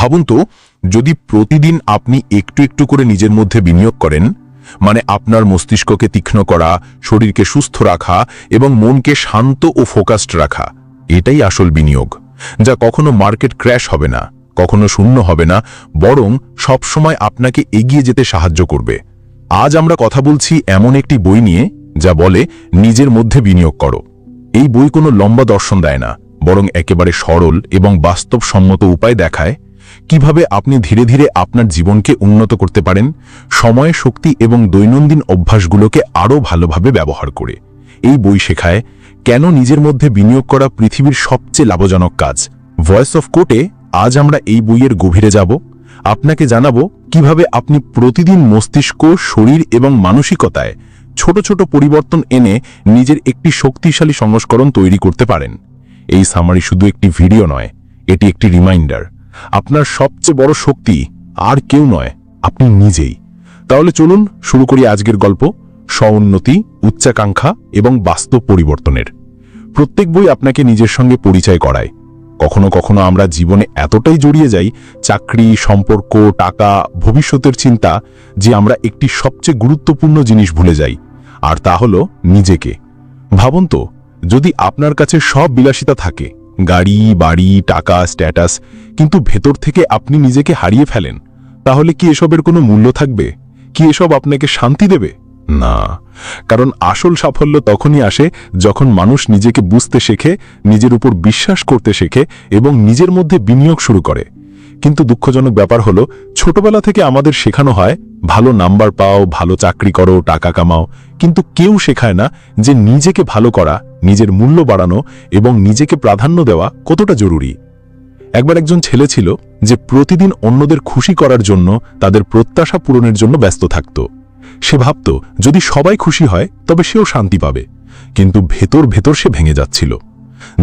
ভাবুন তো, যদি প্রতিদিন আপনি একটু একটু করে নিজের মধ্যে বিনিয়োগ করেন মানে আপনার মস্তিষ্ককে তীক্ষ্ণ করা, শরীরকে সুস্থ রাখা এবং মনকে শান্ত ও ফোকাসড রাখা, এটাই আসল বিনিয়োগ, যা কখনো মার্কেট ক্র্যাশ হবে না, কখনো শূন্য হবে না, বরং সবসময় আপনাকে এগিয়ে যেতে সাহায্য করবে। আজ আমরা কথা বলছি এমন একটি বই নিয়ে, যা বলে, নিজের মধ্যে বিনিয়োগ করো। এই বই কোনো লম্বা দর্শন দেয় না, বরং একেবারে সরল এবং বাস্তবসম্মত উপায় দেখায় কীভাবে আপনি ধীরে ধীরে আপনার জীবনকে উন্নত করতে পারেন, সময়, শক্তি এবং দৈনন্দিন অভ্যাসগুলোকে আরও ভালোভাবে ব্যবহার করে। এই বই শেখায়, কেন নিজের মধ্যে বিনিয়োগ করা পৃথিবীর সবচেয়ে লাভজনক কাজ? ভয়েস অফ কোর্টে আজ আমরা এই বইয়ের গভীরে যাব। আপনাকে জানাব কীভাবে আপনি প্রতিদিন মস্তিষ্ক, শরীর এবং মানসিকতায় ছোট ছোট পরিবর্তন এনে নিজের একটি শক্তিশালী সংস্করণ তৈরি করতে পারেন। এই সামারি শুধু একটি ভিডিও নয়, এটি একটি রিমাইন্ডার আপনার সবচেয়ে বড় শক্তি আর কেউ নয়, আপনি নিজেই। তাহলে চলুন শুরু করি আজকের গল্প স্বউন্নতি উচ্চাকাঙ্ক্ষা এবং বাস্তব পরিবর্তনের। প্রত্যেক বই আপনাকে নিজের সঙ্গে পরিচয় করায়। কখনো কখনো আমরা জীবনে এতটাই জড়িয়ে যাই, চাকরি, সম্পর্ক, টাকা, ভবিষ্যতের চিন্তা, যে আমরা একটি সবচেয়ে গুরুত্বপূর্ণ জিনিস ভুলে যাই, আর তা হলো নিজেকে। ভাবুন তো, যদি আপনার কাছে সব বিলাসিতা থাকে গাড়ি, বাড়ি, টাকা স্ট্যাটাস কিন্তু ভেতর থেকে আপনি নিজেকে হারিয়ে ফেলেন। তাহলে কি এসবের কোনো মূল্য থাকবে? কি এসব আপনাকে শান্তি দেবে? না। কারণ আসল সাফল্য তখনই আসে যখন মানুষ নিজেকে বুঝতে শেখে, নিজের উপর বিশ্বাস করতে শেখে এবং নিজের মধ্যে বিনিয়োগ শুরু করে। কিন্তু দুঃখজনক ব্যাপার হলো, ছোটবেলা থেকে আমাদের শেখানো হয়, ভালো নাম্বার পাও, ভালো চাকরি করো, টাকা কামাও। কিন্তু কেউ শেখায় না যে নিজেকে ভালো করা নিজের মূল্য বাড়ানো এবং নিজেকে প্রাধান্য দেওয়া কতটা জরুরি? একবার একজন ছেলে ছিল যে প্রতিদিন অন্যদের খুশি করার জন্য তাদের প্রত্যাশা পূরণের জন্য ব্যস্ত থাকত। সে ভাবত, যদি সবাই খুশি হয়, তবে সেও শান্তি পাবে। কিন্তু ভেতর ভেতর সে ভেঙে যাচ্ছিল।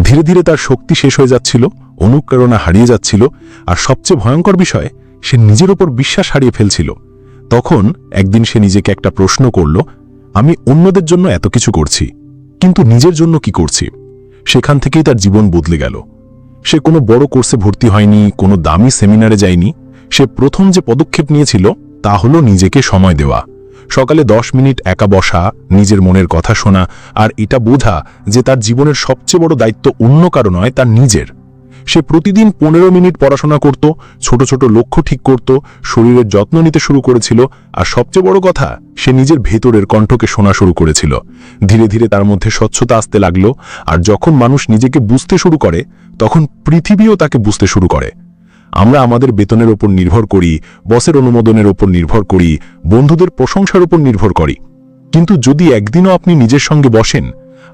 ধীরে ধীরে তার শক্তি শেষ হয়ে যাচ্ছিল, অনুপ্রেরণা হারিয়ে যাচ্ছিল, আর সবচেয়ে ভয়ঙ্কর বিষয়, সে নিজের ওপর বিশ্বাস হারিয়ে ফেলছিল। তখন একদিন সে নিজেকে একটা প্রশ্ন করল, আমি অন্যদের জন্য এত কিছু করছি কিন্তু নিজের জন্য কি করছি? সেখান থেকেই তার জীবন বদলে গেল। সে কোনো বড় কোর্সে ভর্তি হয়নি, কোনো দামি সেমিনারে যায়নি। সে প্রথম যে পদক্ষেপ নিয়েছিল, তা হলো নিজেকে সময় দেওয়া। সকালে দশ মিনিট একা বসা, নিজের মনের কথা শোনা, আর এটা বোঝা যে তার জীবনের সবচেয়ে বড় দায়িত্ব অন্য কারও নয়, তার নিজের। সে প্রতিদিন পনেরো মিনিট পড়াশোনা করত, ছোট ছোট লক্ষ্য ঠিক করত, শরীরের যত্ন নিতে শুরু করেছিল আর সবচেয়ে বড় কথা, সে নিজের ভেতরের কণ্ঠকে শোনা শুরু করেছিল। ধীরে ধীরে তার মধ্যে স্বচ্ছতা আসতে লাগল আর যখন মানুষ নিজেকে বুঝতে শুরু করে, তখন পৃথিবীও তাকে বুঝতে শুরু করে। আমরা আমাদের বেতনের ওপর নির্ভর করি, বসের অনুমোদনের ওপর নির্ভর করি, বন্ধুদের প্রশংসার উপর নির্ভর করি। কিন্তু যদি একদিনও আপনি নিজের সঙ্গে বসেন,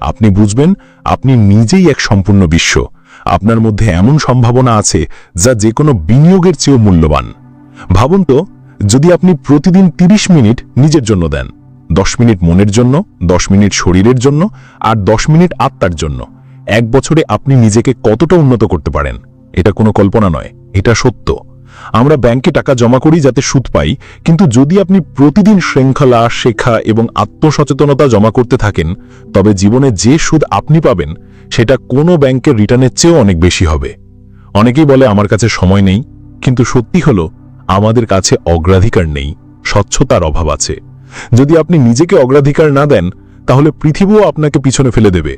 আপনি বুঝবেন, আপনি নিজেই এক সম্পূর্ণ বিশ্ব। আপনার মধ্যে এমন সম্ভাবনা আছে যা যে কোনো বিনিয়োগের চেয়েও মূল্যবান। ভাবুন তো, যদি আপনি প্রতিদিন ৩০ মিনিট নিজের জন্য দেন, দশ মিনিট মনের জন্য, দশ মিনিট শরীরের জন্য আর দশ মিনিট আত্মার জন্য, এক বছরে আপনি নিজেকে কতটা উন্নত করতে পারেন? এটা কোনো কল্পনা নয়, এটা সত্য। আমরা ব্যাংকে টাকা জমা করি যাতে সুদ পাই, কিন্তু যদি আপনি প্রতিদিন শৃঙ্খলা, শেখা এবং আত্মসচেতনতা জমা করতে থাকেন, তবে জীবনে যে সুদ আপনি পাবেন, সেটা কোনো ব্যাংকের রিটার্নের চেয়েও অনেক বেশি হবে। অনেকেই বলে, আমার কাছে সময় নেই। কিন্তু সত্যি হলো, আমাদের কাছে অগ্রাধিকার নেই, স্বচ্ছতার অভাব আছে। যদি আপনি নিজেকে অগ্রাধিকার না দেন, তাহলে পৃথিবীও আপনাকে পিছনে ফেলে দেবে।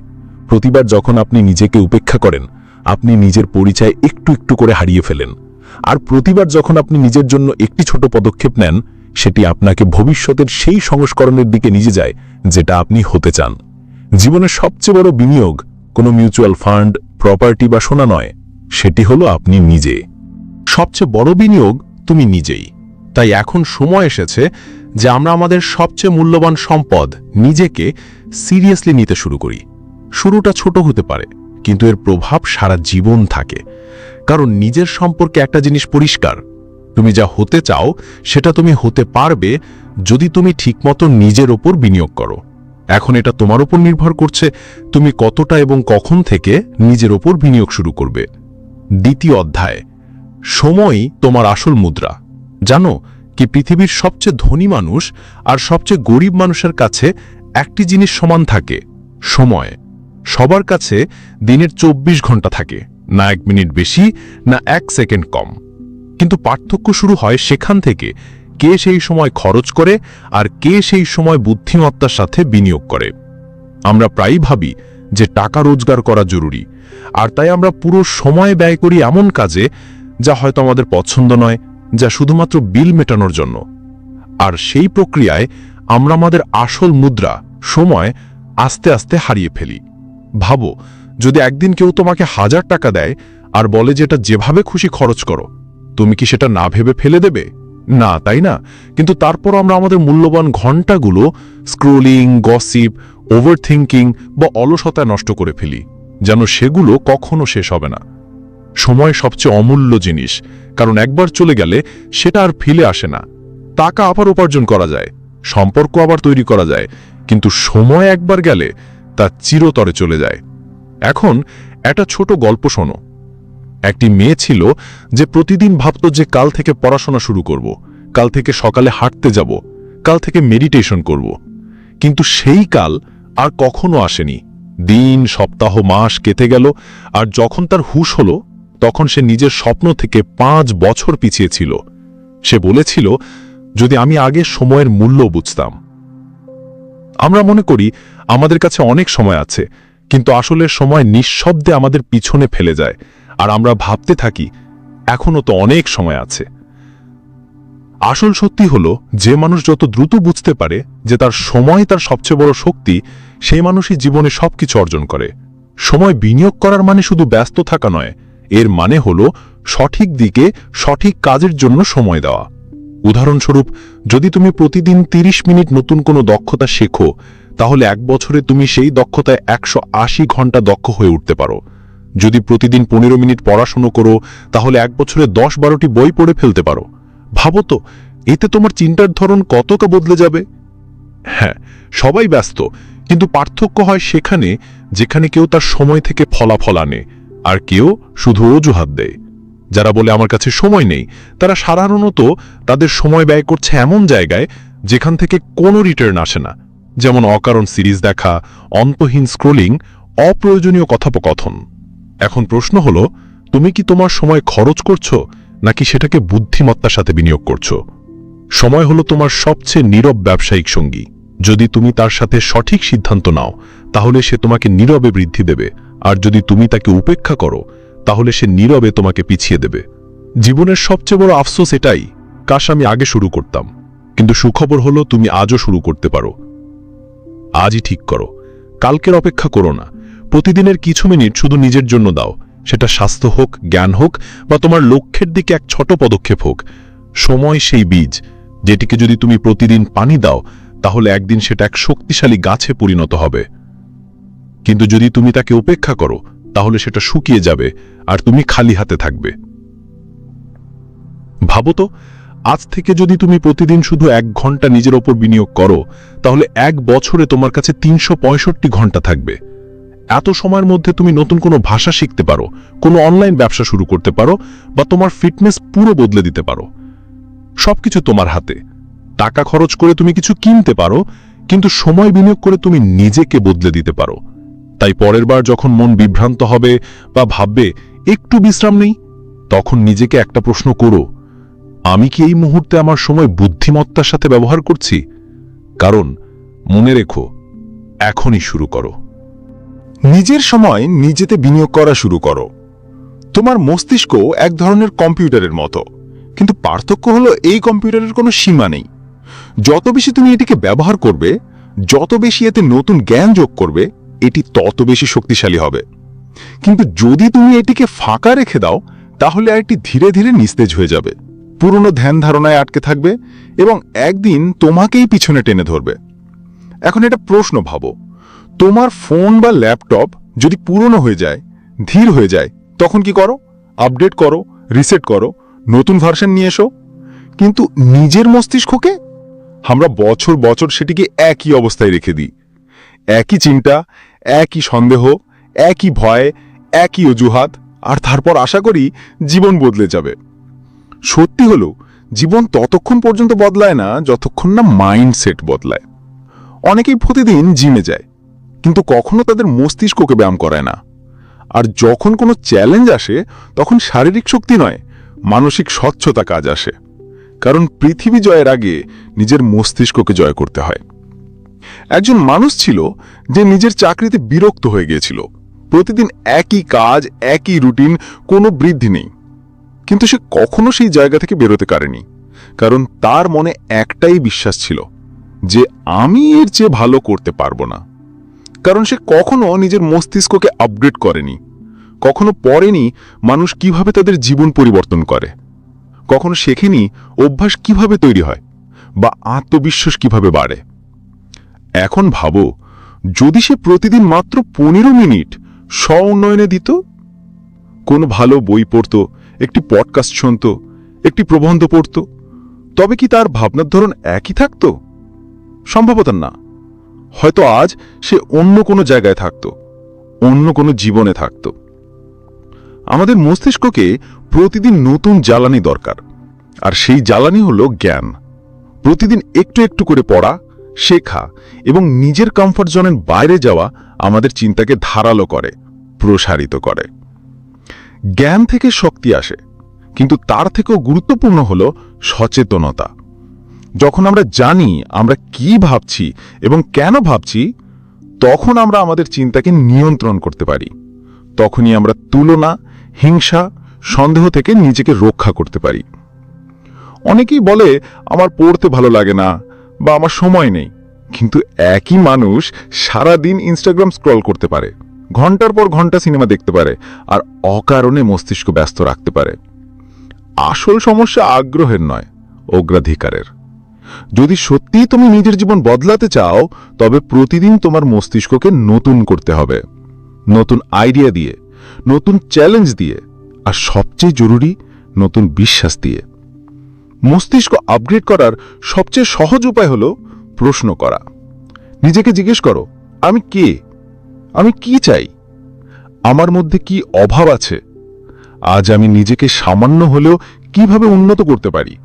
প্রতিবার যখন আপনি নিজেকে উপেক্ষা করেন, আপনি নিজের পরিচয় একটু একটু করে হারিয়ে ফেলেন। আর প্রতিবার যখন আপনি নিজের জন্য একটি ছোট পদক্ষেপ নেন, সেটি আপনাকে ভবিষ্যতের সেই সংস্করণের দিকে নিয়ে যায় যেটা আপনি হতে চান। জীবনের সবচেয়ে বড় বিনিয়োগ কোনো মিউচুয়াল ফান্ড, প্রপার্টি বা সোনা নয়, সেটি হলো আপনি নিজে। সবচেয়ে বড় বিনিয়োগ তুমি নিজেই। তাই এখন সময় এসেছে যে আমরা আমাদের সবচেয়ে মূল্যবান সম্পদ নিজেকে সিরিয়াসলি নিতে শুরু করি। শুরুটা ছোট হতে পারে কিন্তু এর প্রভাব সারা জীবন থাকে। কারণ নিজের সম্পর্কে একটা জিনিস পরিষ্কার। তুমি যা হতে চাও, সেটা তুমি হতে পারবে যদি তুমি ঠিকমতো নিজের ওপর বিনিয়োগ করো। এখন এটা তোমার উপর নির্ভর করছে, তুমি কতটা এবং কখন থেকে নিজের ওপর বিনিয়োগ শুরু করবে। দ্বিতীয় অধ্যায় সময়ই তোমার আসল মুদ্রা। জানো কি পৃথিবীর সবচেয়ে ধনী মানুষ আর সবচেয়ে গরিব মানুষের কাছে একটি জিনিস সমান থাকে, সময়। সবার কাছে দিনের চব্বিশ ঘণ্টা থাকে, না এক মিনিট বেশি, না এক সেকেন্ড কম। কিন্তু পার্থক্য শুরু হয় সেখান থেকে, কে সেই সময় খরচ করে আর কে সেই সময় বুদ্ধিমত্তার সাথে বিনিয়োগ করে। আমরা প্রায়ই ভাবি যে টাকা রোজগার করা জরুরি, আর তাই আমরা পুরো সময় ব্যয় করি এমন কাজে যা হয়তো আমাদের পছন্দ নয়, যা শুধুমাত্র বিল মেটানোর জন্য। আর সেই প্রক্রিয়ায় আমরা আমাদের আসল মুদ্রা, সময়, আস্তে আস্তে হারিয়ে ফেলি। ভাবো, যদি একদিন কেউ তোমাকে হাজার টাকা দেয় আর বলে যে এটা যেভাবে খুশি খরচ করো, তুমি কি সেটা না ভেবে ফেলে দেবে? না, তাই না? কিন্তু তারপর আমরা আমাদের মূল্যবান ঘন্টাগুলো স্ক্রোলিং, গসিপ ওভারথিঙ্কিং বা অলসতায় নষ্ট করে ফেলি, যেন সেগুলো কখনো শেষ হবে না। সময় সবচেয়ে অমূল্য জিনিস, কারণ একবার চলে গেলে সেটা আর ফিরে আসে না। টাকা আবার উপার্জন করা যায়, সম্পর্ক আবার তৈরি করা যায়, কিন্তু সময় একবার গেলে তা চিরতরে চলে যায়। এখন একটা ছোট গল্প শোনো। একটি মেয়ে ছিল যে প্রতিদিন ভাবত যে কাল থেকে পড়াশোনা শুরু করব, কাল থেকে সকালে হাঁটতে যাব, কাল থেকে মেডিটেশন করব। কিন্তু সেই কাল আর কখনো আসেনি। দিন, সপ্তাহ, মাস কেটে গেল আর যখন তার হুশ হলো, তখন সে নিজের স্বপ্ন থেকে পাঁচ বছর পিছিয়ে ছিল। সে বলেছিল, যদি আমি আগে সময়ের মূল্য বুঝতাম আমরা মনে করি আমাদের কাছে অনেক সময় আছে, কিন্তু আসলে সময় নিঃশব্দে আমাদের পিছনে ফেলে যায়, আর আমরা ভাবতে থাকি, এখনও তো অনেক সময় আছে। আসল সত্যি হলো, যে মানুষ যত দ্রুত বুঝতে পারে যে তার সময় তার সবচেয়ে বড় শক্তি, সেই মানুষই জীবনে সবকিছু অর্জন করে। সময় বিনিয়োগ করার মানে শুধু ব্যস্ত থাকা নয়, এর মানে হলো সঠিক দিকে সঠিক কাজের জন্য সময় দেওয়া। উদাহরণস্বরূপ, যদি তুমি প্রতিদিন ৩০ মিনিট নতুন কোনো দক্ষতা শেখো, তাহলে এক বছরে তুমি সেই দক্ষতায় একশো আশি ঘণ্টা দক্ষ হয়ে উঠতে পারো। যদি প্রতিদিন পনেরো মিনিট পড়াশুনো করো, তাহলে এক বছরে দশ বারোটি বই পড়ে ফেলতে পারো। ভাবো তো, এতে তোমার চিন্তার ধরন কতটা বদলে যাবে? হ্যাঁ সবাই ব্যস্ত, কিন্তু পার্থক্য হয় সেখানে যেখানে কেউ তার সময় থেকে ফলাফল আনে, আর কেউ শুধু অজুহাত দেয়। যারা বলে আমার কাছে সময় নেই, তারা সাধারণত তাদের সময় ব্যয় করছে এমন জায়গায় যেখান থেকে কোনো রিটার্ন আসে না। যেমন অকারণ সিরিজ দেখা, অন্তহীন স্ক্রোলিং অপ্রয়োজনীয় কথোপকথন। এখন প্রশ্ন হলো, তুমি কি তোমার সময় খরচ করছ, নাকি সেটাকে বুদ্ধিমত্তার সাথে বিনিয়োগ করছ? সময় হলো তোমার সবচেয়ে নীরব ব্যবসায়িক সঙ্গী। যদি তুমি তার সাথে সঠিক সিদ্ধান্ত নাও, তাহলে সে তোমাকে নীরবে বৃদ্ধি দেবে। আর যদি তুমি তাকে উপেক্ষা করো তাহলে সে নীরবে তোমাকে পিছিয়ে দেবে। জীবনের সবচেয়ে বড় আফসোস এটাই, কাশ আমি আগে শুরু করতাম। কিন্তু সুখবর হলো, তুমি আজও শুরু করতে পারো। আজই ঠিক করো। কালকের অপেক্ষা করো না। প্রতিদিনের কিছু মিনিট শুধু নিজের জন্য দাও। সেটা স্বাস্থ্য হোক, জ্ঞান হোক, বা তোমার লক্ষ্যের দিকে এক ছোট পদক্ষেপ হোক। সময় সেই বীজ, যেটিকে যদি তুমি প্রতিদিন পানি দাও, তাহলে একদিন সেটা এক শক্তিশালী গাছে পরিণত হবে। কিন্তু যদি তুমি তাকে উপেক্ষা করো তাহলে সেটা শুকিয়ে যাবে আর তুমি খালি হাতে থাকবে। ভাবো তো, আজ থেকে যদি তুমি প্রতিদিন শুধু এক ঘণ্টা নিজের ওপর বিনিয়োগ করো, তাহলে এক বছরে তোমার কাছে তিনশো ঘণ্টা থাকবে। এত সময়ের মধ্যে তুমি নতুন কোনো ভাষা শিখতে পারো, কোনো অনলাইন ব্যবসা শুরু করতে পারো, বা তোমার ফিটনেস পুরো বদলে দিতে পারো। সবকিছু তোমার হাতে। টাকা খরচ করে তুমি কিছু কিনতে পারো, কিন্তু সময় বিনিয়োগ করে তুমি নিজেকে বদলে দিতে পারো। তাই পরের বার যখন মন বিভ্রান্ত হবে বা ভাববে, একটু বিশ্রাম নেই? তখন নিজেকে একটা প্রশ্ন করো, আমি কি এই মুহূর্তে আমার সময় বুদ্ধিমত্তার সাথে ব্যবহার করছি? কারণ, মনে রেখো, এখনই শুরু করো। নিজের সময় নিজেতে বিনিয়োগ করা শুরু করো। তোমার মস্তিষ্ক এক ধরনের কম্পিউটারের মতো, কিন্তু পার্থক্য হলো এই কম্পিউটারের কোনো সীমা নেই। যত বেশি তুমি এটিকে ব্যবহার করবে, যত বেশি এতে নতুন জ্ঞান যোগ করবে এটি তত বেশি শক্তিশালী হবে। কিন্তু যদি তুমি এটিকে ফাঁকা রেখে দাও, তাহলে এটি ধীরে ধীরে নিস্তেজ হয়ে যাবে। পুরনো ধ্যান ধারণায় আটকে থাকবে এবং একদিন তোমাকেই পিছনে টেনে ধরবে। এখন এটা প্রশ্ন ভাবো, তোমার ফোন বা ল্যাপটপ যদি পুরনো হয়ে যায়, ধীর হয়ে যায়, তখন কি করো? আপডেট করো, রিসেট করো, নতুন ভার্সন নিয়ে এসো। কিন্তু নিজের মস্তিষ্ককে? আমরা বছর বছর সেটিকে একই অবস্থায় রেখে দিই। একই চিন্তা একই সন্দেহ, একই ভয়, একই অজুহাত, আর তারপর আশা করি জীবন বদলে যাবে। সত্যি হলো, জীবন ততক্ষণ পর্যন্ত বদলায় না যতক্ষণ না মাইন্ডসেট বদলায়। অনেকেই প্রতিদিন জিমে যায়, কিন্তু কখনো তাদের মস্তিষ্ককে ব্যায়াম করায় না। আর যখন কোনো চ্যালেঞ্জ আসে, তখন শারীরিক শক্তি নয়, মানসিক স্বচ্ছতা কাজ আসে। কারণ পৃথিবী জয়ের আগে নিজের মস্তিষ্ককে জয় করতে হয়। একজন মানুষ ছিল যে নিজের চাকরিতে বিরক্ত হয়ে গিয়েছিল। প্রতিদিন একই কাজ, একই রুটিন, কোনো বৃদ্ধি নেই। কিন্তু সে কখনো সেই জায়গা থেকে বেরোতে পারেনি। কারণ তার মনে একটাই বিশ্বাস ছিল যে আমি এর চেয়ে ভালো করতে পারব না। কারণ সে কখনো নিজের মস্তিষ্ককে আপগ্রেড করেনি। কখনো পড়েনি মানুষ কীভাবে তাদের জীবন পরিবর্তন করে। কখনো শেখেনি অভ্যাস কীভাবে তৈরি হয় বা আত্মবিশ্বাস কীভাবে বাড়ে। এখন ভাবো, যদি সে প্রতিদিন মাত্র পনেরো মিনিট স্ব উন্নয়নে দিত? কোনো ভালো বই পড়ত, একটি পডকাস্ট শুনত, একটি প্রবন্ধ পড়ত, তবে কি তার ভাবনার ধরন একই থাকত? সম্ভবত না। হয়তো আজ সে অন্য কোনো জায়গায় থাকত, অন্য কোনো জীবনে থাকত। আমাদের মস্তিষ্ককে প্রতিদিন নতুন জ্বালানি দরকার, আর সেই জ্বালানি হলো জ্ঞান। প্রতিদিন একটু একটু করে পড়া শেখা এবং নিজের কমফর্ট জোনের বাইরে যাওয়া আমাদের চিন্তাকে ধারালো করে, প্রসারিত করে। জ্ঞান থেকে শক্তি আসে, কিন্তু তার থেকেও গুরুত্বপূর্ণ হল সচেতনতা। যখন আমরা জানি আমরা কি ভাবছি এবং কেন ভাবছি, তখন আমরা আমাদের চিন্তাকে নিয়ন্ত্রণ করতে পারি। তখনই আমরা তুলনা, হিংসা, সন্দেহ থেকে নিজেকে রক্ষা করতে পারি। অনেকেই বলে, আমার পড়তে ভালো লাগে না বা আমার সময় নেই। কিন্তু একই মানুষ সারা দিন ইনস্টাগ্রাম স্ক্রল করতে পারে, ঘণ্টার পর ঘণ্টা সিনেমা দেখতে পারে, আর অকারণে মস্তিষ্ক ব্যস্ত রাখতে পারে। আসল সমস্যা আগ্রহের নয়, অগ্রাধিকারের। যদি সত্যিই তুমি নিজের জীবন বদলাতে চাও, তবে প্রতিদিন তোমার মস্তিষ্ককে নতুন করতে হবে, নতুন আইডিয়া দিয়ে, নতুন চ্যালেঞ্জ দিয়ে, আর সবচেয়ে জরুরি নতুন বিশ্বাস দিয়ে। মস্তিষ্ক আপগ্রেড করার সবচেয়ে সহজ উপায় হল প্রশ্ন করা। নিজেকে জিজ্ঞেস করো, আমি কে? আমি কি চাই? আমার মধ্যে কি অভাব আছে? আজ আমি নিজেকে সামান্য হলেও কীভাবে উন্নত করতে পারি?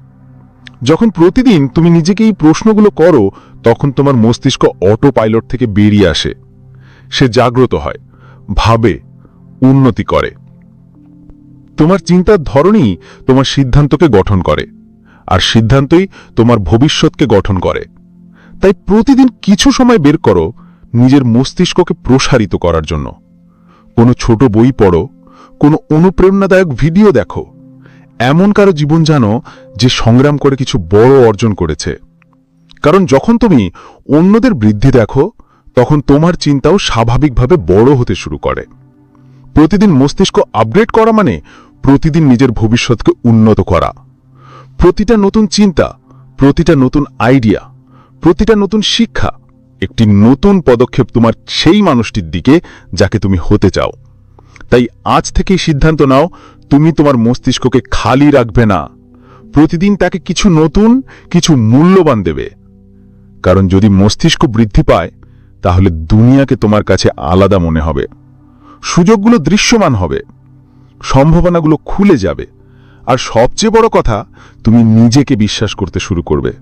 যখন প্রতিদিন তুমি নিজেকে এই প্রশ্নগুলো করো, তখন তোমার মস্তিষ্ক অটো পাইলট থেকে বেরিয়ে আসে। সে জাগ্রত হয়, ভাবে, উন্নতি করে। তোমার চিন্তার ধরনই তোমার সিদ্ধান্তকে গঠন করে। আর সিদ্ধান্তই তোমার ভবিষ্যৎকে গঠন করে। তাই প্রতিদিন কিছু সময় বের করো নিজের মস্তিষ্ককে প্রসারিত করার জন্য। কোনো ছোট বই পড়ো, কোনো অনুপ্রেরণাদায়ক ভিডিও দেখো। এমন কারও জীবন জানো যে সংগ্রাম করে কিছু বড় অর্জন করেছে। কারণ যখন তুমি অন্যদের বৃদ্ধি দেখো, তখন তোমার চিন্তাও স্বাভাবিকভাবে বড় হতে শুরু করে। প্রতিদিন মস্তিষ্ক আপগ্রেড করা মানে প্রতিদিন নিজের ভবিষ্যৎকে উন্নত করা। প্রতিটা নতুন চিন্তা, প্রতিটা নতুন আইডিয়া প্রতিটা নতুন শিক্ষা একটি নতুন পদক্ষেপ তোমার সেই মানুষটির দিকে যাকে তুমি হতে চাও। তাই আজ থেকেই সিদ্ধান্ত নাও, তুমি তোমার মস্তিষ্ককে খালি রাখবে না। প্রতিদিন তাকে কিছু নতুন, কিছু মূল্যবান দেবে। কারণ যদি মস্তিষ্ক বৃদ্ধি পায়, তাহলে দুনিয়াকে তোমার কাছে আলাদা মনে হবে। সুযোগগুলো দৃশ্যমান হবে। সম্ভাবনাগুলো খুলে যাবে। আর সবচেয়ে বড় কথা, তুমি নিজেকে বিশ্বাস করতে শুরু করবে।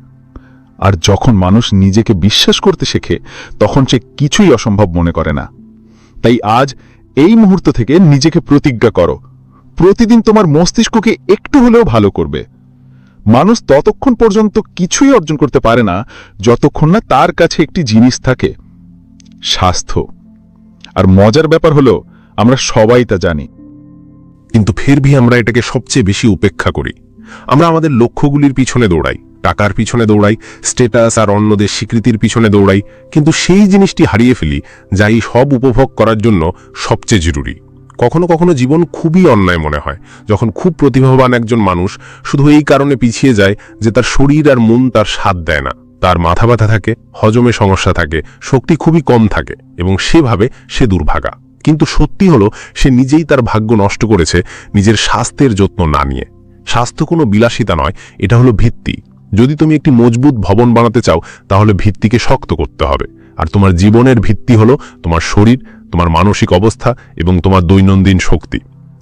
আর যখন মানুষ নিজেকে বিশ্বাস করতে শেখে, তখন সে কিছুই অসম্ভব মনে করে না। তাই আজ এই মুহূর্ত থেকে নিজেকে প্রতিজ্ঞা করো। প্রতিদিন তোমার মস্তিষ্ককে একটু হলেও ভালো করবে। মানুষ ততক্ষণ পর্যন্ত কিছুই অর্জন করতে পারে না, যতক্ষণ না তার কাছে একটি জিনিস থাকে, স্বাস্থ্য। আর মজার ব্যাপার হলো, আমরা সবাই তা জানি। কিন্তু ফের ভি আমরা এটাকে সবচেয়ে বেশি উপেক্ষা করি। আমরা আমাদের লক্ষ্যগুলির পিছনে দৌড়াই, টাকার পিছনে দৌড়াই স্টেটাস আর অন্যদের স্বীকৃতির পিছনে দৌড়াই, কিন্তু সেই জিনিসটি হারিয়ে ফেলি, যা এই সব উপভোগ করার জন্য সবচেয়ে জরুরি। কখনো কখনো জীবন খুবই অন্যায় মনে হয়, যখন খুব প্রতিভাবান একজন মানুষ শুধু এই কারণে পিছিয়ে যায় যে তার শরীর আর মন তার স্বাদ দেয় না। তার মাথা ব্যথা থাকে, হজমে সমস্যা থাকে, শক্তি খুবই কম থাকে এবং সেভাবে সে দুর্ভাগা। কিন্তু সত্যি হলো, সে নিজেই তার ভাগ্য নষ্ট করেছে, নিজের স্বাস্থ্যের যত্ন না নিয়ে। স্বাস্থ্য কোনো বিলাসিতা নয়, এটা হলো ভিত্তি। যদি তুমি একটি মজবুত ভবন বানাতে চাও, তাহলে ভিত্তিকে শক্ত করতে হবে। আর তোমার জীবনের ভিত্তি হলো তোমার শরীর, তোমার মানসিক অবস্থা এবং তোমার দৈনন্দিন শক্তি।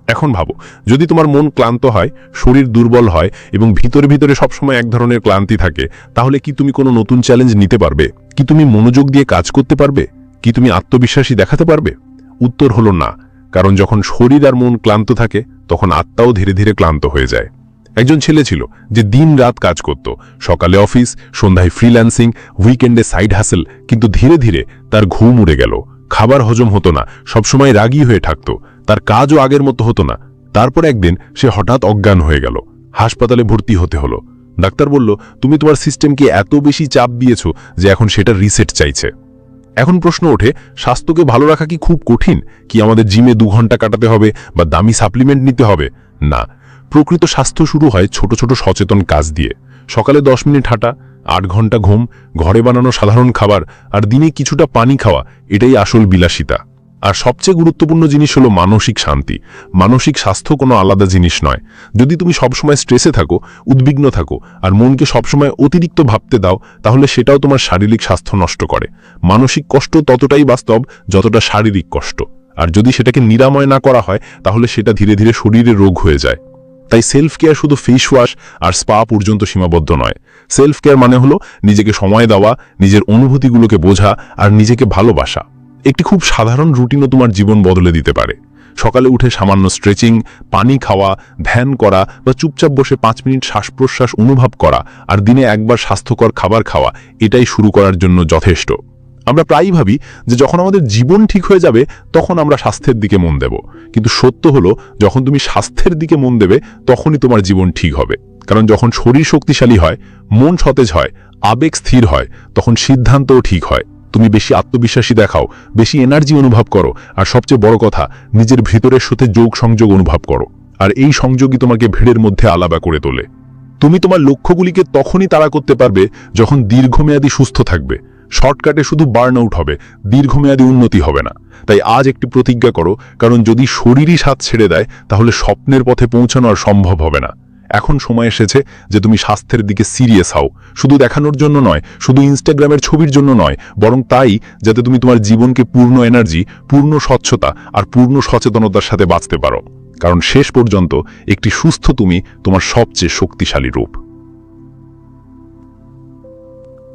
এখন ভাবো, যদি তোমার মন ক্লান্ত হয়, শরীর দুর্বল হয় এবং ভিতরে ভিতরে সবসময় এক ধরনের ক্লান্তি থাকে, তাহলে কি তুমি কোনো নতুন চ্যালেঞ্জ নিতে পারবে? কি তুমি মনোযোগ দিয়ে কাজ করতে পারবে? কি তুমি আত্মবিশ্বাসী দেখাতে পারবে? উত্তর হলো না, কারণ যখন শরীর আর মন ক্লান্ত থাকে, তখন আত্মাও ধীরে ধীরে ক্লান্ত হয়ে যায়। একজন ছেলে ছিল যে দিন রাত কাজ করত, সকালে অফিস, সন্ধ্যায় ফ্রিল্যান্সিং, উইকেন্ডে সাইড হাসেল, কিন্তু ধীরে ধীরে তার ঘুম উড়ে গেল। খাবার হজম হতো না, সবসময় রাগী হয়ে থাকত, তার কাজও আগের মতো হতো না। তারপর একদিন সে হঠাৎ অজ্ঞান হয়ে গেল, হাসপাতালে ভর্তি হতে হলো। ডাক্তার বলল, তুমি তোমার সিস্টেমকে এত বেশি চাপ দিয়েছ যে এখন সেটা রিসেট চাইছে। এখন প্রশ্ন ওঠে, স্বাস্থ্যকে ভালো রাখা কি খুব কঠিন? কি আমাদের জিমে দু ঘণ্টা কাটাতে হবে বা দামি সাপ্লিমেন্ট নিতে হবে? না। প্রকৃত স্বাস্থ্য শুরু হয় ছোট ছোট সচেতন কাজ দিয়ে। সকালে দশ মিনিট হাঁটা, আট ঘণ্টা ঘুম, ঘরে বানানো সাধারণ খাবার, আর দিনে কিছুটা পানি খাওয়া, এটাই আসল বিলাসিতা। আর সবচেয়ে গুরুত্বপূর্ণ জিনিস হলো মানসিক শান্তি। মানসিক স্বাস্থ্য কোনো আলাদা জিনিস নয়। যদি তুমি সবসময় স্ট্রেসে থাকো, উদ্বিগ্ন থাকো, আর মনকে সবসময় অতিরিক্ত ভাবতে দাও, তাহলে সেটাও তোমার শারীরিক স্বাস্থ্য নষ্ট করে। মানসিক কষ্ট ততটাই বাস্তব যতটা শারীরিক কষ্ট। আর যদি সেটাকে নিরাময় না করা হয়, তাহলে সেটা ধীরে ধীরে শরীরে রোগ হয়ে যায়। তাই সেলফ কেয়ার শুধু ফেস ওয়াশ আর স্পা পর্যন্ত সীমাবদ্ধ নয়। সেলফ কেয়ার মানে হলো নিজেকে সময় দেওয়া, নিজের অনুভূতিগুলোকে বোঝা আর নিজেকে ভালোবাসা। একটি খুব সাধারণ রুটিনও তোমার জীবন বদলে দিতে পারে। সকালে উঠে সামান্য স্ট্রেচিং পানি খাওয়া, ধ্যান করা বা চুপচাপ বসে পাঁচ মিনিট শ্বাস প্রশ্বাস অনুভব করা আর দিনে একবার স্বাস্থ্যকর খাবার খাওয়া, এটাই শুরু করার জন্য যথেষ্ট। আমরা প্রায়ই ভাবি যে যখন আমাদের জীবন ঠিক হয়ে যাবে, তখন আমরা স্বাস্থ্যের দিকে মন দেব। কিন্তু সত্য হলো, যখন তুমি স্বাস্থ্যের দিকে মন দেবে, তখনই তোমার জীবন ঠিক হবে। কারণ যখন শরীর শক্তিশালী হয়, মন সতেজ হয়, আবেগ স্থির হয়, তখন সিদ্ধান্তও ঠিক হয়। তুমি বেশি আত্মবিশ্বাসী দেখাও, বেশি এনার্জি অনুভব করো, আর সবচেয়ে বড় কথা, নিজের ভিতরের সাথে যোগ সংযোগ অনুভব করো, আর এই সংযোগই তোমাকে ভিড়ের মধ্যে আলাদা করে তোলে। তুমি তোমার লক্ষ্যগুলিকে তখনই তাড়া করতে পারবে যখন দীর্ঘমেয়াদী সুস্থ থাকবে। শর্টকাটে শুধু বার্ন আউট হবে, দীর্ঘমেয়াদী উন্নতি হবে না। তাই আজ একটি প্রতিজ্ঞা করো, কারণ যদি শরীরই সাথ ছেড়ে দেয়, তাহলে স্বপ্নের পথে পৌঁছানো আর সম্ভব হবে না। এখন সময় এসেছে যে তুমি স্বাস্থ্যের দিকে সিরিয়াস হও। শুধু দেখানোর জন্য নয়, শুধু ইনস্টাগ্রামের ছবির জন্য নয়, বরং তাই যাতে তুমি তোমার জীবনকে পূর্ণ এনার্জি, পূর্ণ স্বচ্ছতা আর পূর্ণ সচেতনতার সাথে বাঁচতে পারো। কারণ শেষ পর্যন্ত একটি সুস্থ তুমি তোমার সবচেয়ে শক্তিশালী রূপ।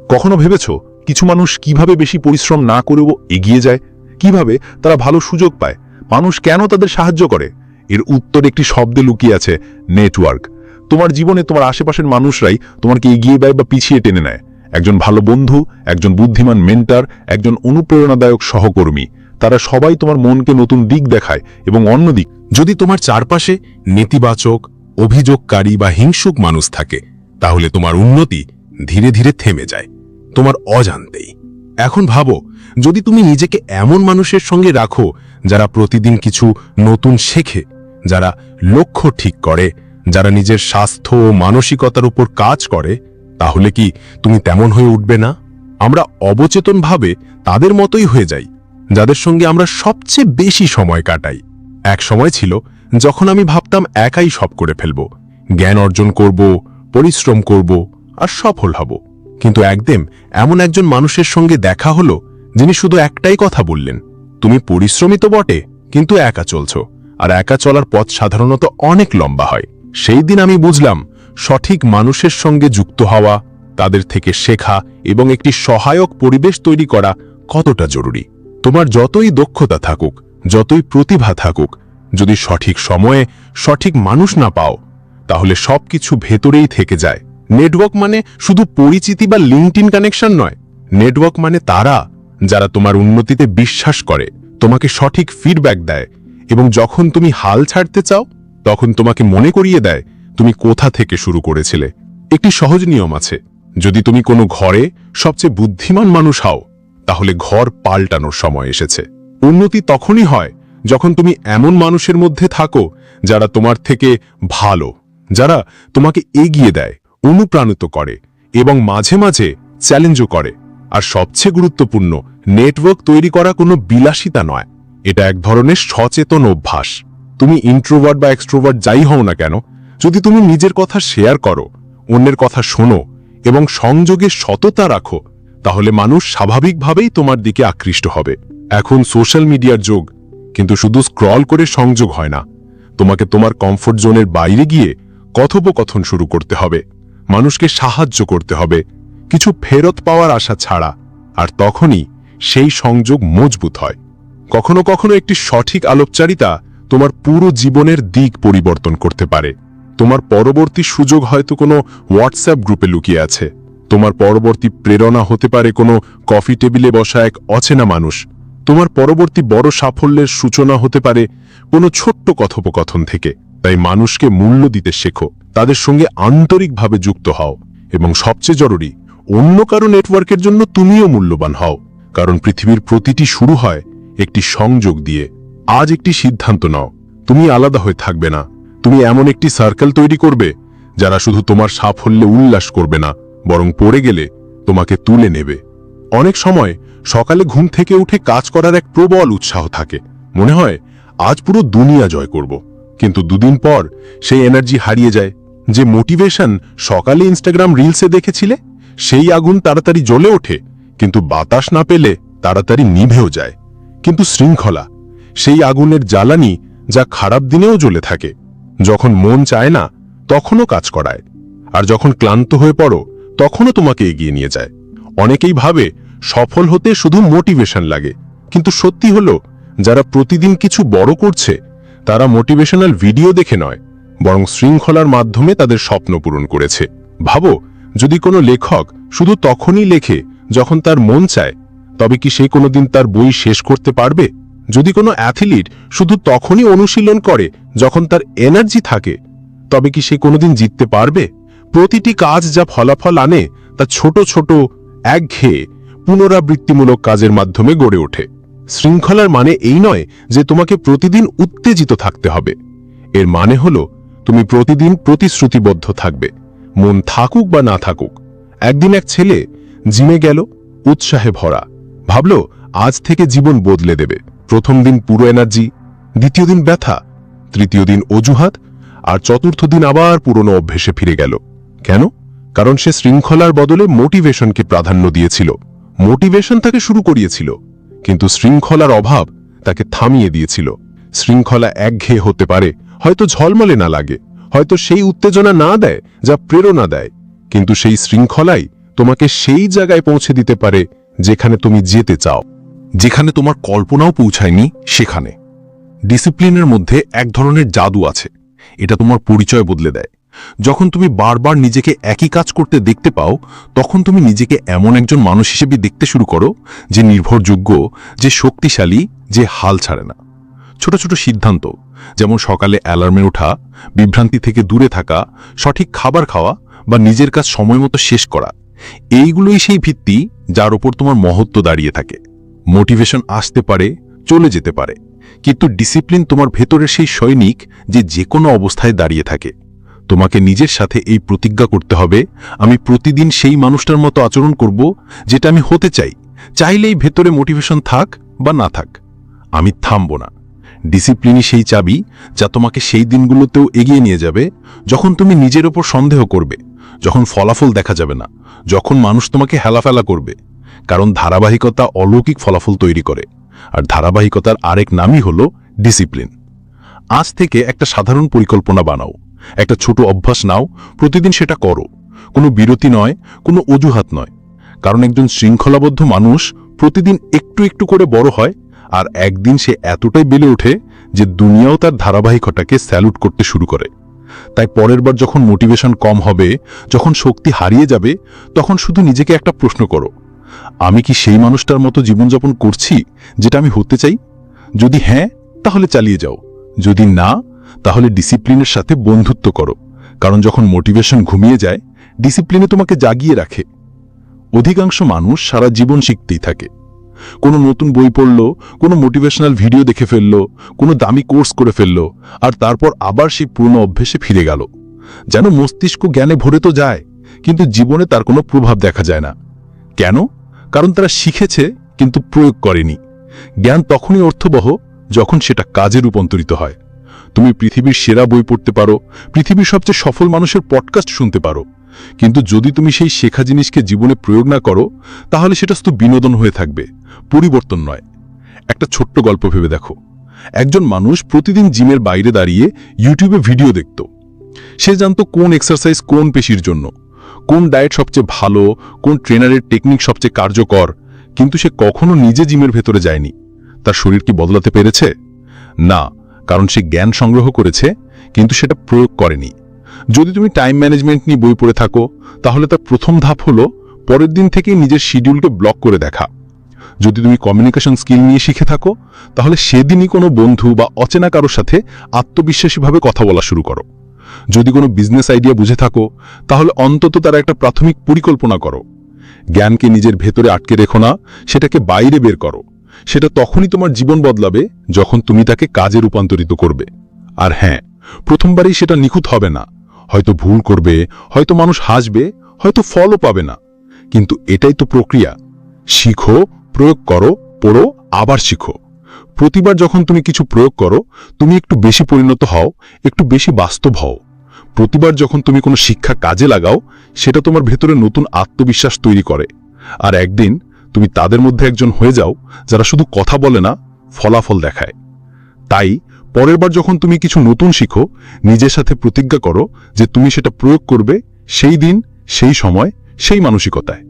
কখনো ভেবেছ কিছু মানুষ কীভাবে বেশি পরিশ্রম না করেও এগিয়ে যায়? কীভাবে তারা ভালো সুযোগ পায়? মানুষ কেন তাদের সাহায্য করে? এর উত্তর একটি শব্দে লুকিয়ে আছে, নেটওয়ার্ক। তোমার জীবনে তোমার আশেপাশের মানুষরাই তোমাকে এগিয়ে দেয় বা পিছিয়ে টেনে নেয়। একজন ভালো বন্ধু, একজন বুদ্ধিমান মেন্টার একজন অনুপ্রেরণাদায়ক সহকর্মী। তারা সবাই তোমার মনকে নতুন দিক দেখায় এবং অন্য দিক। যদি তোমার চারপাশে নেতিবাচক, অভিযোগকারী বা হিংসুক মানুষ থাকে, তাহলে তোমার উন্নতি ধীরে ধীরে থেমে যায়। তোমার অজান্তেই। এখন ভাবো, যদি তুমি নিজেকে এমন মানুষের সঙ্গে রাখো, যারা প্রতিদিন কিছু নতুন শেখে, যারা লক্ষ্য ঠিক করে যারা নিজের স্বাস্থ্য ও মানসিকতার উপর কাজ করে, তাহলে কি তুমি তেমন হয়ে উঠবে না? আমরা অবচেতনভাবে তাদের মতোই হয়ে যাই, যাদের সঙ্গে আমরা সবচেয়ে বেশি সময় কাটাই। এক সময় ছিল যখন আমি ভাবতাম একাই সব করে ফেলব, জ্ঞান অর্জন করব, পরিশ্রম করব আর সফল হব। কিন্তু একদিন এমন একজন মানুষের সঙ্গে দেখা হলো, যিনি শুধু একটাই কথা বললেন, তুমি পরিশ্রমী তো বটে, কিন্তু একা চলছ, আর একা চলার পথ সাধারণত অনেক লম্বা হয়। সেই দিন আমি বুঝলাম, সঠিক মানুষের সঙ্গে যুক্ত হওয়া, তাদের থেকে শেখা এবং একটি সহায়ক পরিবেশ তৈরি করা কতটা জরুরি। তোমার যতই দক্ষতা থাকুক, যতই প্রতিভা থাকুক, যদি সঠিক সময়ে সঠিক মানুষ না পাও, তাহলে সবকিছু ভেতরেই থেকে যায়। নেটওয়ার্ক মানে শুধু পরিচিতি বা লিঙ্কটিন কানেকশন নয়। নেটওয়ার্ক মানে তারা, যারা তোমার উন্নতিতে বিশ্বাস করে, তোমাকে সঠিক ফিডব্যাক দেয় এবং যখন তুমি হাল ছাড়তে চাও তখন তোমাকে মনে করিয়ে দেয় তুমি কোথা থেকে শুরু করেছিলে। একটি সহজ নিয়ম আছে। যদি তুমি কোনো ঘরে সবচেয়ে বুদ্ধিমান মানুষ হও, তাহলে ঘর পাল্টানোর সময় এসেছে। উন্নতি তখনই হয় যখন তুমি এমন মানুষের মধ্যে থাকো যারা তোমার থেকে ভালো, যারা তোমাকে এগিয়ে দেয়, অনুপ্রাণিত করে এবং মাঝে মাঝে চ্যালেঞ্জও করে। আর সবচেয়ে গুরুত্বপূর্ণ, নেটওয়ার্ক তৈরি করা কোনো বিলাসিতা নয়। এটা এক ধরনের সচেতন অভ্যাস। তুমি ইন্ট্রোভার্ট বা এক্সট্রোভার্ট যাই হও না কেন, যদি তুমি নিজের কথা শেয়ার করো, অন্যের কথা শোনো এবং সংযোগে সততা রাখো, তাহলে মানুষ স্বাভাবিকভাবেই তোমার দিকে আকৃষ্ট হবে। এখন সোশ্যাল মিডিয়ার যুগ, কিন্তু শুধু স্ক্রল করে সংযোগ হয় না। তোমাকে তোমার কমফোর্ট জোনের বাইরে গিয়ে কথোপকথন শুরু করতে হবে, মানুষকে সাহায্য করতে হবে, কিছু ফেরত পাওয়ার আশা ছাড়া, আর তখনই সেই সংযোগ মজবুত হয়। কখনো কখনো একটি সঠিক আলোপচারিতা তোমার পুরো জীবনের দিক পরিবর্তন করতে পারে। তোমার পরবর্তী সুযোগ হয়তো কোনো হোয়াটসঅ্যাপ গ্রুপে লুকিয়ে আছে। তোমার পরবর্তী প্রেরণা হতে পারে কোনো কফি টেবিলে বসা এক অচেনা মানুষ। তোমার পরবর্তী বড় সাফল্যের সূচনা হতে পারে কোনো ছোট্ট কথোপকথন থেকে। তাই মানুষকে মূল্য দিতে শেখো। তাদের সঙ্গে আন্তরিকভাবে যুক্ত হও। এবং সবচেয়ে জরুরি, অন্য কারও নেটওয়ার্কের জন্য তুমিও মূল্যবান হও। কারণ পৃথিবীর প্রতিটি শুরু হয় একটি সংযোগ দিয়ে। আজ একটি সিদ্ধান্ত নাও। তুমি আলাদা হয়ে থাকবে না। তুমি এমন একটি সার্কেল তৈরি করবে, যারা শুধু তোমার সাফল্যে উল্লাস করবে না, বরং পড়ে গেলে তোমাকে তুলে নেবে। অনেক সময় সকালে ঘুম থেকে উঠে কাজ করার এক প্রবল উৎসাহ থাকে। মনে হয়, আজ পুরো দুনিয়া জয় করব। কিন্তু দুদিন পর সেই এনার্জি হারিয়ে যায়। যে মোটিভেশন সকালে ইনস্টাগ্রাম রিলসে দেখেছিলে, সেই আগুন তাড়াতাড়ি জ্বলে ওঠে। কিন্তু বাতাস না পেলে তাড়াতাড়ি নিভেও যায়। কিন্তু শৃঙ্খলা সেই আগুনের জ্বালানি যা খারাপ দিনেও জ্বলে থাকে। যখন মন চায় না, তখনও কাজ করায়। আর যখন ক্লান্ত হয়ে পড়ো, তখনও তোমাকে এগিয়ে নিয়ে যায়। অনেকেই ভাবে, সফল হতে শুধু মোটিভেশন লাগে। কিন্তু সত্যি হলো, যারা প্রতিদিন কিছু বড় করছে, তারা মোটিভেশনাল ভিডিও দেখে নয়, বরং শৃঙ্খলার মাধ্যমে তাদের স্বপ্ন পূরণ করেছে। ভাবো, যদি কোনো লেখক শুধু তখনই লেখে যখন তার মন চায়, তবে কি সে কোনোদিন তার বই শেষ করতে পারবে? যদি কোনো অ্যাথলিট শুধু তখনই অনুশীলন করে যখন তার এনার্জি থাকে, তবে কি সে কোনোদিন জিততে পারবে? প্রতিটি কাজ যা ফলাফল আনে তা ছোট ছোট একঘেয়ে পুনরাবৃত্তিমূলক কাজের মাধ্যমে গড়ে ওঠে। শৃঙ্খলার মানে এই নয় যে তোমাকে প্রতিদিন উত্তেজিত থাকতে হবে। এর মানে হলো তুমি প্রতিদিন প্রতিশ্রুতিবদ্ধ থাকবে। মন থাকুক বা না থাকুক, একদিন এক ছেলে জিমে গেল, উৎসাহে ভরা। ভাবল, আজ থেকে জীবন বদলে দেবে। প্রথম দিন পুরো এনার্জি, দ্বিতীয় দিন ব্যথা, তৃতীয় দিন অজুহাত, আর চতুর্থ দিন আবার পুরনো অভ্যেসে ফিরে গেল। কেন? কারণ সে শৃঙ্খলার বদলে মোটিভেশনকে প্রাধান্য দিয়েছিল। মোটিভেশন তাকে শুরু করিয়েছিল, কিন্তু শৃঙ্খলার অভাব তাকে থামিয়ে দিয়েছিল। শৃঙ্খলা একঘেয়ে হতে পারে, হয়তো ঝলমলে না লাগে, হয়তো সেই উত্তেজনা না দেয় যা প্রেরণা দেয়, কিন্তু সেই শৃঙ্খলাই তোমাকে সেই জায়গায় পৌঁছে দিতে পারে যেখানে তুমি যেতে চাও। যেখানে তোমার কল্পনাও পৌঁছায়নি, সেখানে। ডিসিপ্লিনের মধ্যে এক ধরনের জাদু আছে। এটা তোমার পরিচয় বদলে দেয়। যখন তুমি বারবার নিজেকে একই কাজ করতে দেখতে পাও, তখন তুমি নিজেকে এমন একজন মানুষ হিসেবে দেখতে শুরু করো, যে নির্ভরযোগ্য, যে শক্তিশালী, যে হাল ছাড়ে না। ছোট ছোট সিদ্ধান্ত, যেমন সকালে অ্যালার্মে ওঠা, বিভ্রান্তি থেকে দূরে থাকা, সঠিক খাবার খাওয়া, বা নিজের কাজ সময় মতো শেষ করা। এইগুলোই সেই ভিত্তি, যার ওপর তোমার মহত্ব দাঁড়িয়ে থাকে। মোটিভেশন আসতে পারে, চলে যেতে পারে। কিন্তু ডিসিপ্লিন তোমার ভেতরের সেই সৈনিক যে যে কোনো অবস্থায় দাঁড়িয়ে থাকে। তোমাকে নিজের সাথে এই প্রতিজ্ঞা করতে হবে, আমি প্রতিদিন সেই মানুষটার মতো আচরণ করব, যেটা আমি হতে চাই। চাইলেই ভেতরে মোটিভেশন থাক বা না থাক, আমি থামব না। ডিসিপ্লিনই সেই চাবি যা তোমাকে সেই দিনগুলোতেও এগিয়ে নিয়ে যাবে, যখন তুমি নিজের ওপর সন্দেহ করবে, যখন ফলাফল দেখা যাবে না, যখন মানুষ তোমাকে হেলাফেলা করবে। কারণ ধারাবাহিকতা অলৌকিক ফলাফল তৈরি করে, আর ধারাবাহিকতার আরেক নামই হল ডিসিপ্লিন। আজ থেকে একটা সাধারণ পরিকল্পনা বানাও, একটা ছোট অভ্যাস নাও, প্রতিদিন সেটা করো। কোনো বিরতি নয়, কোনো অজুহাত নয়। কারণ একজন শৃঙ্খলাবদ্ধ মানুষ প্রতিদিন একটু একটু করে বড় হয়, আর একদিন সে এতটাই বেড়ে ওঠে যে দুনিয়াও তার ধারাবাহিকতাকে স্যালুট করতে শুরু করে। তাই পরের বার যখন মোটিভেশন কম হবে, যখন শক্তি হারিয়ে যাবে, তখন শুধু নিজেকে একটা প্রশ্ন করো আমি কি সেই মানুষটার মতো জীবনযাপন করছি যেটা আমি হতে চাই? যদি হ্যাঁ তাহলে চালিয়ে যাও। যদি না, তাহলে ডিসিপ্লিনের সাথে বন্ধুত্ব করো। কারণ যখন মোটিভেশন ঘুমিয়ে যায় ডিসিপ্লিনে তোমাকে জাগিয়ে রাখে। অধিকাংশ মানুষ সারা জীবন শিখতেই থাকে। কোনো নতুন বই পড়ল, কোনো মোটিভেশনাল ভিডিও দেখে ফেলল, কোনো দামি কোর্স করে ফেলল, আর তারপর আবার সেই পুরনো অভ্যেসে ফিরে গেল। যেন মস্তিষ্ক জ্ঞানে ভরে তো যায়, কিন্তু জীবনে তার কোনো প্রভাব দেখা যায় না। কেন? কারণ তারা শিখেছে, কিন্তু প্রয়োগ করেনি। জ্ঞান তখনই অর্থবহ যখন সেটা কাজে রূপান্তরিত হয়। তুমি পৃথিবীর সেরা বই পড়তে পারো, পৃথিবীর সবচেয়ে সফল মানুষের পডকাস্ট শুনতে পারো। কিন্তু যদি তুমি সেই শেখা জিনিসকে জীবনে প্রয়োগ না করো, তাহলে সেটা শুধু বিনোদন হয়ে থাকবে, পরিবর্তন নয়। একটা ছোট্ট গল্প ভেবে দেখো। একজন মানুষ প্রতিদিন জিমের বাইরে দাঁড়িয়ে ইউটিউবে ভিডিও দেখত। সে জানতো কোন এক্সারসাইজ কোন পেশির জন্য। কোন ডায়েট সবচেয়ে ভালো, কোন ট্রেনারের টেকনিক সবচেয়ে কার্যকর, কিন্তু সে কখনো নিজে জিমের ভেতরে যায়নি। তার শরীর কি বদলাতে পেরেছে? না, কারণ সে জ্ঞান সংগ্রহ করেছে, কিন্তু সেটা প্রয়োগ করেনি। যদি তুমি টাইম ম্যানেজমেন্ট নিয়ে বই পড়ে থাকো, তাহলে তার প্রথম ধাপ হলো পরের দিন থেকেই নিজের শিডিউলকে ব্লক করে দেখা। যদি তুমি কমিউনিকেশন স্কিল নিয়ে শিখে থাকো, তাহলে সেদিনই কোনো বন্ধু বা অচেনা কারোর সাথে আত্মবিশ্বাসীভাবে কথা বলা শুরু করো। যদি কোনো বিজনেস আইডিয়া বুঝে থাকো, তাহলে অন্তত তার একটা প্রাথমিক পরিকল্পনা করো। জ্ঞানকে নিজের ভেতরে আটকে রেখো না, সেটাকে বাইরে বের করো। সেটা তখনই তোমার জীবন বদলাবে, যখন তুমি তাকে কাজে রূপান্তরিত করবে। আর হ্যাঁ প্রথমবারই সেটা নিখুঁত হবে না। হয়তো ভুল করবে, হয়তো মানুষ হাসবে, হয়তো ফলও পাবে না। কিন্তু এটাই তো প্রক্রিয়া। শিখো, প্রয়োগ করো, পড়ো, আবার শিখো। প্রতিবার যখন তুমি কিছু প্রয়োগ করো, তুমি একটু বেশি পরিণত হও, একটু বেশি বাস্তব হও। প্রতিবার যখন তুমি কোনো শিক্ষা কাজে লাগাও, সেটা তোমার ভেতরে নতুন আত্মবিশ্বাস তৈরি করে। আর একদিন তুমি তাদের মধ্যে একজন হয়ে যাও, যারা শুধু কথা বলে না, ফলাফল দেখায়। তাই পরের বার যখন তুমি কিছু নতুন শিখো, নিজের সাথে প্রতিজ্ঞা করো যে তুমি সেটা প্রয়োগ করবে, সেই দিন, সেই সময়, সেই মানসিকতায়।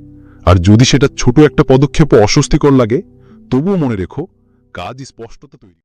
আর যদি সেটা ছোট একটা পদক্ষেপও অস্বস্তিকর লাগে, তবুও মনে রেখো কাজ স্পষ্টতা তৈরি